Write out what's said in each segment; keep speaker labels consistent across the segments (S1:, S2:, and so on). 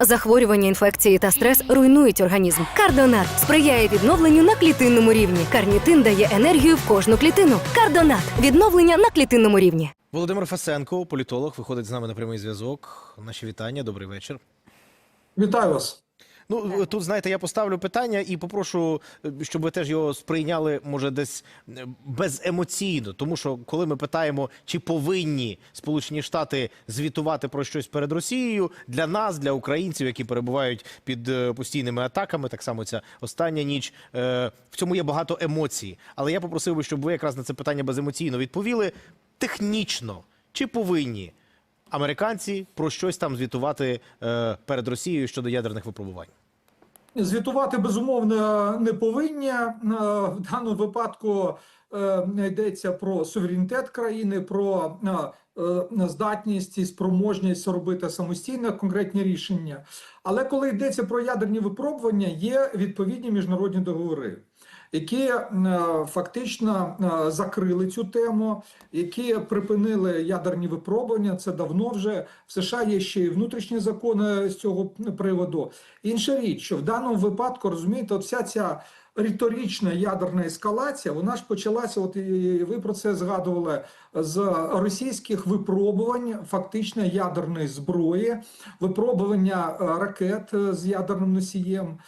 S1: Захворювання, інфекції та стрес руйнують організм. Кардонат сприяє відновленню на клітинному рівні. Карнітин дає енергію в кожну клітину. Кардонат відновлення на клітинному рівні.
S2: Володимир Фасенко, політолог, виходить з нами на прямий зв'язок. Наші вітання, добрий вечір.
S3: Вітаю вас.
S2: Ну тут знаєте, я поставлю питання і попрошу, е, щоб ви теж його сприйняли, може, десь е, беземоційно. Тому що коли ми питаємо, чи повинні Сполучені Штати звітувати про щось перед Росією для нас, для українців, які перебувають під е, постійними атаками, так само ця остання ніч. В цьому є багато емоцій. Але я попросив би, щоб ви якраз на це питання беземоційно відповіли технічно, чи повинні американці про щось там звітувати е, перед Росією щодо ядерних випробувань.
S3: Звітувати безумовно не повинні. Е, В даному випадку е, йдеться про суверенітет країни, про здатність і спроможність робити самостійно конкретні рішення. Але коли йдеться про ядерні випробування, є відповідні міжнародні договори. Які е, фактично е, закрили цю тему, які припинили ядерні випробування, це давно вже в США є ще й внутрішні закони з цього приводу. Інша річ, що в даному випадку розумієте, от вся ця риторична ядерна ескалація, вона ж почалася. От і ви про це згадували з російських випробувань, фактично ядерної зброї, випробування е, ракет з ядерним носієм.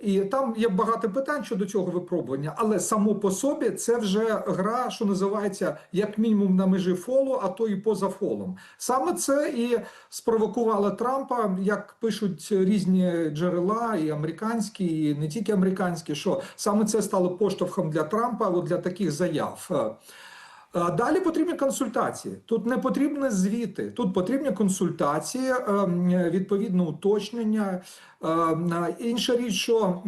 S3: І там є багато питань щодо цього випробування, але само по собі це вже гра, що називається як мінімум на межі фолу, а то і поза фолом. Саме це і спровокувало Трампа, як пишуть різні джерела, і американські, і не тільки американські, що саме це стало поштовхом для Трампа от для таких заяв. А Далі потрібні консультації. Тут не потрібні звіти, тут потрібні консультації, ем, відповідне уточнення. Ем, Інша річ, що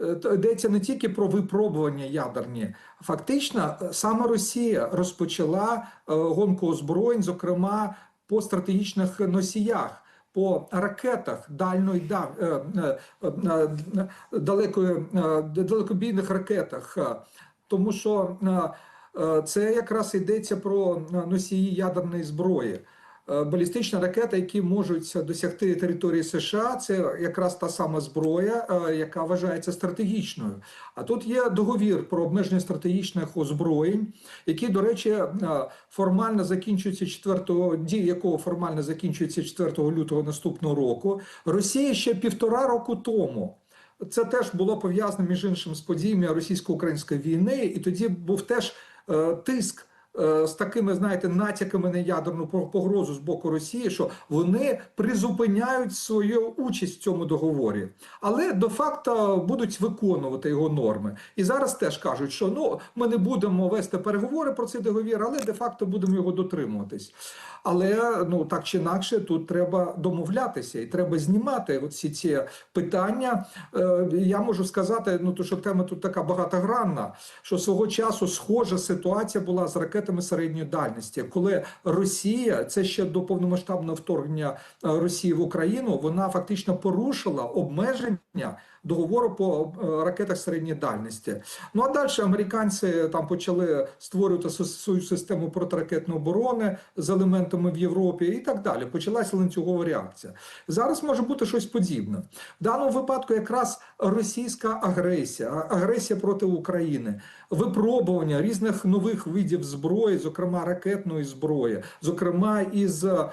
S3: е, йдеться не тільки про випробування ядерні. Фактично, е, саме Росія розпочала е, гонку озброєнь, зокрема по стратегічних носіях. По ракетах дальної да, е, е, е, далекої, е, далекобійних ракетах, Е, тому що е, Е, Це якраз йдеться про е, носії ядерної зброї. Е, Балістичні ракети, які можуть досягти території США, це якраз та сама зброя, е, яка вважається стратегічною. А тут є договір про обмеження стратегічних озброєнь, який, до речі, е, формально закінчується 4, дії якого формально закінчується 4 лютого наступного року. Росія ще півтора року тому. Це теж було пов'язано між іншим з подіями російсько-української війни, і тоді був теж е, тиск. Е, З такими, знаєте, натяками на ядерну по- погрозу з боку Росії, що вони призупиняють свою участь в цьому договорі, але до факту будуть виконувати його норми. І зараз теж кажуть, що ну ми не будемо вести переговори про цей договір, але де факто будемо його дотримуватись. Але ну так чи інакше, тут треба домовлятися і треба знімати всі ці питання. Е, я можу сказати, ну то що тема тут така багатогранна, що свого часу схожа ситуація була з ракетами середньої дальності, коли Росія, це ще до повномасштабного вторгнення е, Росії в Україну, вона фактично порушила обмеження договору по е, ракетах середньої дальності. Ну а далі американці там почали створювати свою систему протиракетної оборони з елементами в Європі і так далі. Почалася ланцюгова реакція. Зараз може бути щось подібне. В даному випадку якраз російська агресія, агресія проти України, випробування різних нових видів зброї, зокрема ракетної зброї, зокрема із е,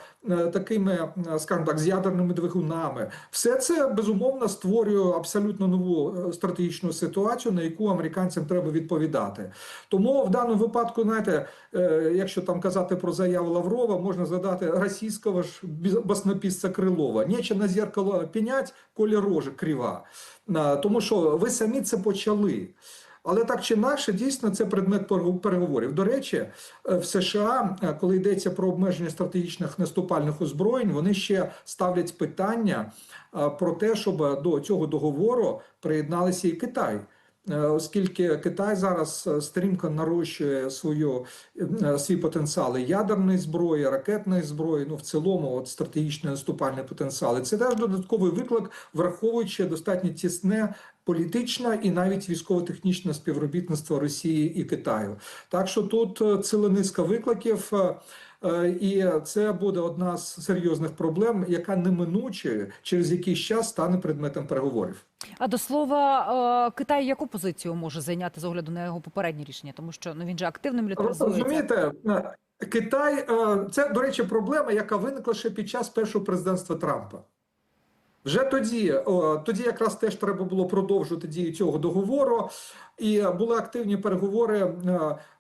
S3: такими, е, скажімо так, з ядерними двигунами. Все це безумовно створює абсолютно нову е, стратегічну ситуацію, на яку американцям треба відповідати. Тому в даному випадку, знаєте, е, якщо там казати про заяву Лаврова, можна згадати російського ж баснопісця Крилова. Нече на зеркало пінять, колі рожа крива. Тому що ви самі це почали. Але так чи інакше, дійсно, це предмет переговорів. До речі, е, в США, е, коли йдеться про обмеження стратегічних наступальних озброєнь, вони ще ставлять питання е, про те, щоб до цього договору приєдналися і Китай. Оскільки Китай зараз стрімко нарощує свою свій потенціал ядерної зброї, ракетної зброї, ну в цілому, от стратегічний наступальний потенціал. Це теж додатковий виклик, враховуючи достатньо тісне політичне і навіть військово-технічне співробітництво Росії і Китаю. Так що тут е, ціла низка викликів. Е, Е, І це буде одна з серйозних проблем, яка неминуче через якийсь час стане предметом переговорів.
S4: А до слова, Китай яку позицію може зайняти з огляду на його попередні рішення? Тому що ну він же мілітаризується.
S3: Розумієте, Китай це, до речі, проблема, яка виникла ще під час першого президентства Трампа. Вже тоді, тоді якраз теж треба було продовжувати дію цього договору. І були активні переговори, е,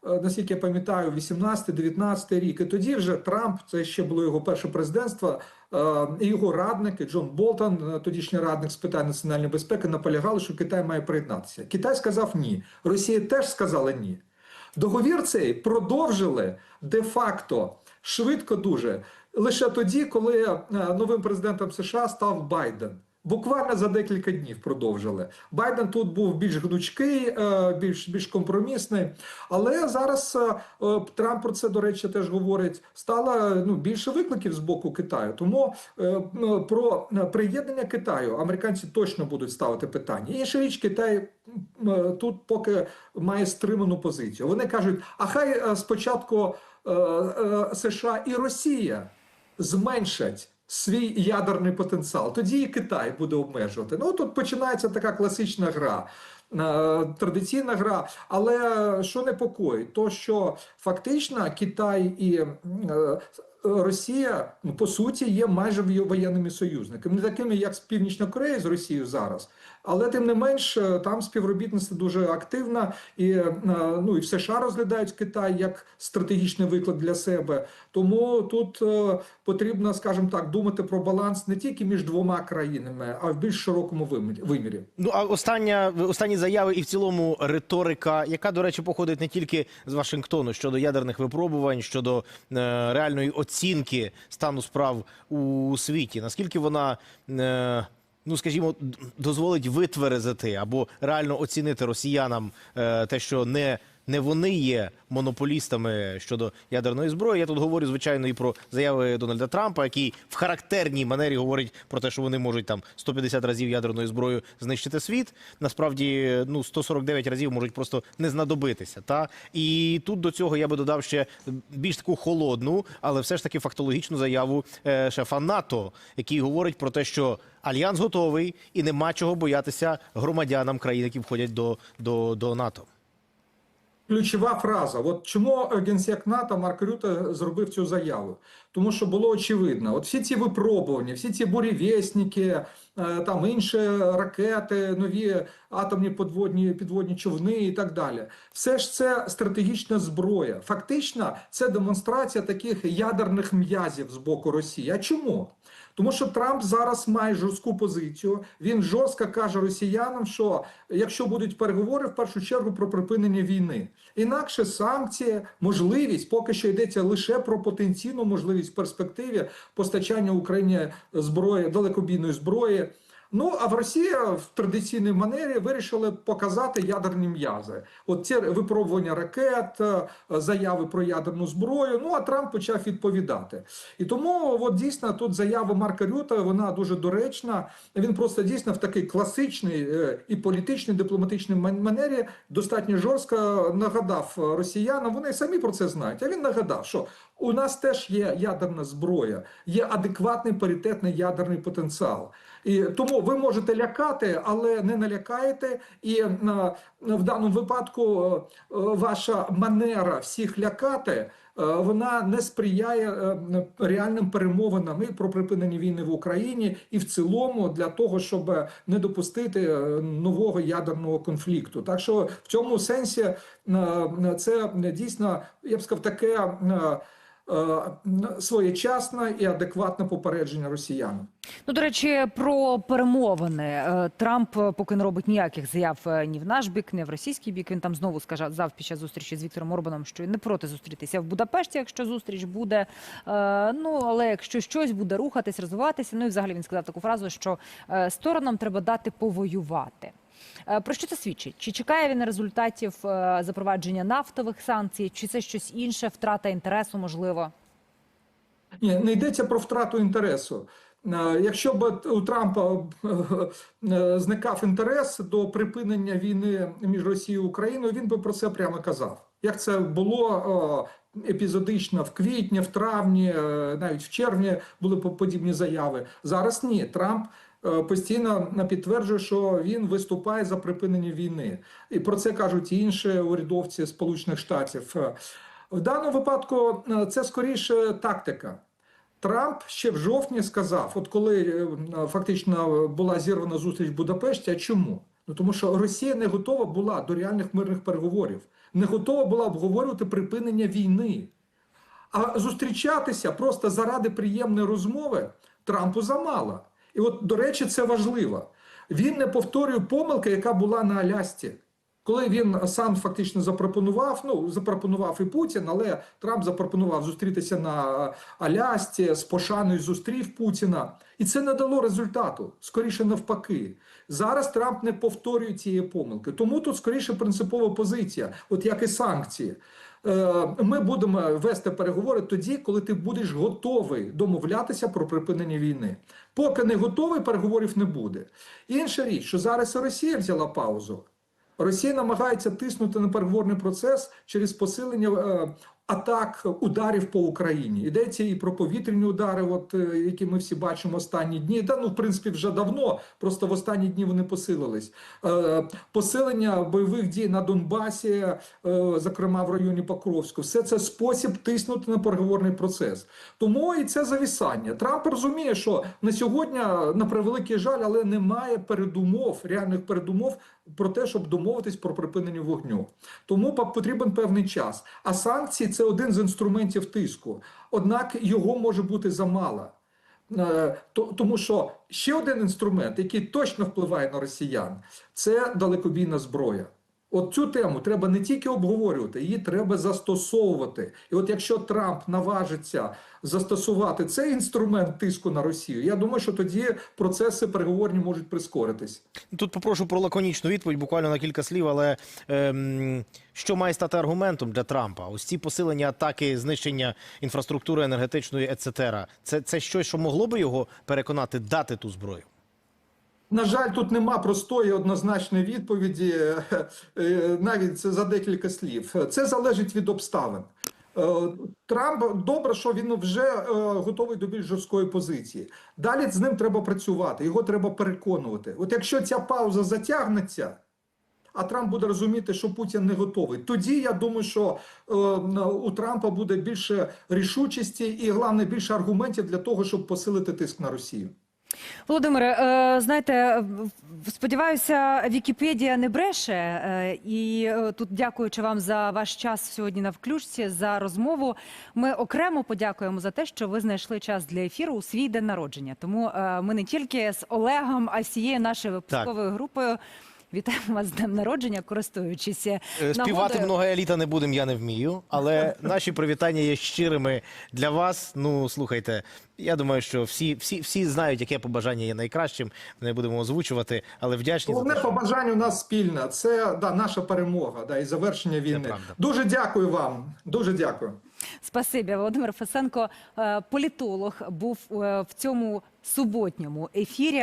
S3: е, наскільки я пам'ятаю, 18-19 рік. І тоді вже Трамп, це ще було його перше президентство, е, і його радники Джон Болтон, тодішній радник з питань національної безпеки, наполягали, що Китай має приєднатися. Китай сказав ні. Росія теж сказала ні. Договір цей продовжили де-факто швидко дуже лише тоді, коли е, новим президентом США став Байден. Буквально за декілька днів продовжили. Байден тут був більш гнучкий, е, більш більш компромісний. Але зараз е, Трамп про це, до речі, теж говорить. Стало ну більше викликів з боку Китаю. Тому про приєднання Китаю американці точно будуть ставити питання. Інша річ, Китай тут поки має стриману позицію. Вони кажуть: а хай спочатку США і Росія зменшать свій ядерний потенціал. Тоді і Китай буде обмежувати. Ну тут починається така класична гра. е, Традиційна гра, але що непокоїть, то що фактично Китай і е, Росія ну, по суті є майже воєнними союзниками, не такими, як з Північна Корея з Росією зараз, але тим не менш е, там співробітництво дуже активне, і е, ну і в США розглядають Китай як стратегічний виклик для себе. Тому тут е, потрібно, скажімо так, думати про баланс не тільки між двома країнами, а в більш широкому вимірі-.
S2: Ну а остання останні заяви і в цілому риторика, яка, до речі, походить не тільки з Вашингтону щодо ядерних випробувань, щодо е, реальної оцінки стану справ у світі. Наскільки вона, е, ну скажімо, дозволить витверезити або реально оцінити росіянам е, те, що не. Не вони є монополістами щодо ядерної зброї. Я тут говорю, звичайно, і про заяви Дональда Трампа, який в характерній манері говорить про те, що вони можуть там 150 разів ядерною зброєю знищити світ. Насправді, ну 149 разів можуть просто не знадобитися. Та і тут до цього я би додав ще більш таку холодну, але все ж таки фактологічну заяву е, шефа НАТО, який говорить про те, що альянс готовий і нема чого боятися громадянам країн, які входять до, до, до НАТО.
S3: Ключова фраза. От чому генсек НАТО Марк Рюта зробив цю заяву? Тому що було очевидно, от всі ці випробування, всі ці бурєвєсники, там інші ракети, нові атомні подводні підводні човни і так далі. Все ж це стратегічна зброя. Фактично, це демонстрація таких ядерних м'язів з боку Росії. А чому? Тому що Трамп зараз має жорстку позицію. Він жорстко каже росіянам, що якщо будуть переговори, в першу чергу про припинення війни, інакше санкції, можливість поки що йдеться лише про потенційну можливість в перспективі постачання Україні зброї далекобійної зброї. Ну а в Росії в традиційній манері вирішили показати ядерні м'язи. От ці випробування ракет, е, заяви про ядерну зброю. Ну а Трамп почав відповідати. І тому от дійсно тут заява Марка Рюта вона дуже доречна. Він просто дійсно в такий класичний е, і політичний дипломатичній ман- манері достатньо жорстко нагадав росіянам. Вони самі про це знають. А він нагадав, що у нас теж є ядерна зброя, є адекватний паритетний ядерний потенціал. І тому ви можете лякати, але не налякаєте. І в даному випадку е, ваша манера всіх лякати. е, Вона не сприяє е, реальним перемовинам і про припинення війни в Україні, і в цілому для того, щоб не допустити нового ядерного конфлікту. Так що в цьому сенсі це дійсно я б сказав таке своєчасне і адекватне попередження росіянам.
S4: Ну, до речі, про перемовини Е, Трамп е, поки не робить ніяких заяв е, ні в наш бік, ні в російський бік. Він там знову сказав під час зустрічі з Віктором Орбаном, що не проти зустрітися в Будапешті, якщо зустріч буде. Е, Ну але якщо щось буде рухатись, розвиватися. Ну і взагалі він сказав таку фразу, що е, сторонам треба дати повоювати. Е, Про що це свідчить? Чи чекає він результатів е, запровадження нафтових санкцій, чи це щось інше, втрата інтересу, можливо?
S3: Ні, не йдеться про втрату інтересу. Е, Якщо б у Трампа зникав інтерес до припинення війни між Росією і Україною, він би про це прямо казав. Як це було епізодично в квітні, в травні, навіть в червні були по- подібні заяви. Зараз ні. Трамп постійно підтверджує, що він виступає за припинення війни, і про це кажуть і інші урядовці Сполучених Штатів. Е, В даному випадку е, це скоріше тактика. Трамп ще в жовтні сказав, от коли е, фактично була зірвана зустріч в Будапешті, а чому? Ну тому що Росія не готова була до реальних мирних переговорів, не готова була обговорювати припинення війни. А зустрічатися просто заради приємної розмови Трампу замало. І от, до речі, це важливо. Він не повторює помилки, яка була на Алясці. Коли він сам фактично запропонував, ну запропонував і Путін, але Трамп запропонував зустрітися на Алясці з пошаною зустрів Путіна, і це не дало результату. Скоріше навпаки. Зараз Трамп не повторює цієї помилки. Тому тут скоріше принципова позиція, от як і санкції. Е, Ми будемо вести переговори тоді, коли ти будеш готовий домовлятися про припинення війни. Поки не готовий, переговорів не буде. Інша річ, що зараз Росія взяла паузу. Росія намагається тиснути на переговорний процес через посилення е, атак ударів по Україні. Йдеться і про повітряні удари, от е, які ми всі бачимо останні дні. Та ну, в принципі, вже давно, просто в останні дні вони посилились. Е, посилення бойових дій на Донбасі, е, зокрема в районі Покровську, все це спосіб тиснути на переговорний процес. Тому і це завісання. Трамп розуміє, що на сьогодні, на превеликий жаль, але немає передумов, реальних передумов про те, щоб домовитись про припинення вогню. Тому потрібен певний час. А санкції це один з інструментів тиску. Однак його може бути замало. Е, Тому що ще один інструмент, який точно впливає на росіян, це далекобійна зброя. От цю тему треба не тільки обговорювати, її треба застосовувати. І от якщо Трамп наважиться застосувати цей інструмент тиску на Росію, я думаю, що тоді процеси переговорні можуть прискоритись.
S2: Тут попрошу про лаконічну відповідь, буквально на кілька слів. Але ем, що має стати аргументом для Трампа? Ось ці посилення атаки, знищення інфраструктури енергетичної, ецетера. Це, це щось, що могло би його переконати дати ту зброю.
S3: На жаль, тут нема простої однозначної відповіді, е, навіть за декілька слів. Це залежить від обставин. Е, Трамп добре, що він вже е, готовий до більш жорсткої позиції. Далі з ним треба працювати, його треба переконувати. От якщо ця пауза затягнеться, а Трамп буде розуміти, що Путін не готовий. Тоді я думаю, що у Трампа буде більше рішучості і головне більше аргументів для того, щоб посилити тиск на Росію.
S4: Володимире, е, знаєте, сподіваюся, Вікіпедія не бреше. е, І е, тут, дякуючи вам за ваш час сьогодні на включці, за розмову. Ми окремо подякуємо за те, що ви знайшли час для ефіру у свій день народження. Тому ми не тільки з Олегом, а й всією нашою випусковою групою. Вітаємо вас з днем народження, користуючись
S2: Е, Співати
S4: нагодою.
S2: много еліта не будемо, я не вмію. Але наші привітання є щирими для вас. Ну слухайте, я думаю, що всі, всі, всі знають, яке побажання є найкращим. Ми не будемо озвучувати, але вдячні за
S3: Головне
S2: те,
S3: побажання у нас спільне. Це да, наша перемога да, і завершення війни. Дуже дякую вам. Дуже дякую.
S4: Спасибі, Володимир Фесенко, е, політолог, був е, в цьому суботньому ефірі.